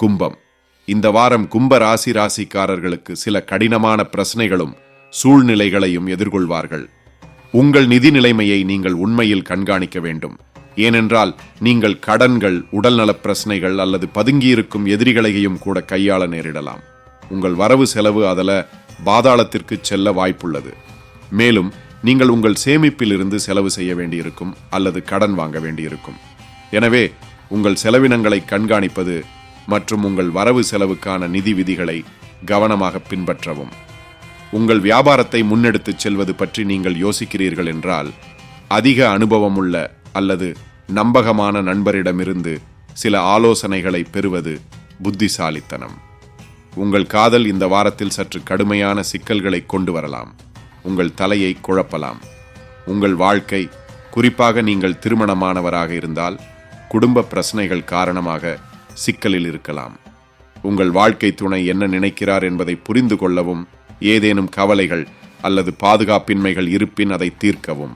கும்பம். இந்த வாரம் கும்ப ராசி ராசிக்காரர்களுக்கு சில கடினமான பிரச்சனைகளும் சூழ்நிலைகளையும் எதிர்கொள்வார்கள். உங்கள் நிதி நிலைமையை நீங்கள் உண்மையில் கண்காணிக்க வேண்டும். ஏனென்றால் நீங்கள் கடன்கள் உடல்நலப் பிரச்சனைகள் அல்லது பதுங்கியிருக்கும் எதிரிகளையும் கூட கையாள நேரிடலாம். உங்கள் வரவு செலவு அதில் பாதாளத்திற்கு செல்ல வாய்ப்புள்ளது. மேலும் நீங்கள் உங்கள் சேமிப்பிலிருந்து செலவு செய்ய வேண்டியிருக்கும் அல்லது கடன் வாங்க வேண்டியிருக்கும். எனவே உங்கள் செலவினங்களை கண்காணிப்பது மற்றும் உங்கள் வரவு செலவுக்கான நிதி விதிகளை கவனமாக பின்பற்றவும். உங்கள் வியாபாரத்தை முன்னெடுத்துச் செல்வது பற்றி நீங்கள் யோசிக்கிறீர்கள் என்றால் அதிக அனுபவமுள்ள அல்லது நம்பகமான நண்பரிடமிருந்து சில ஆலோசனைகளை பெறுவது புத்திசாலித்தனம். உங்கள் காதல் இந்த வாரத்தில் சற்று கடுமையான சிக்கல்களை கொண்டு வரலாம். உங்கள் தலையை குழப்பலாம். உங்கள் வாழ்க்கை குறிப்பாக நீங்கள் திருமணமானவராக இருந்தால் குடும்ப பிரச்சனைகள் காரணமாக சிக்கலில் இருக்கலாம். உங்கள் வாழ்க்கை துணை என்ன நினைக்கிறார் என்பதை புரிந்து கொள்ளவும் ஏதேனும் கவலைகள் அல்லது பாதுகாப்பின்மைகள் இருப்பின் அதை தீர்க்கவும்.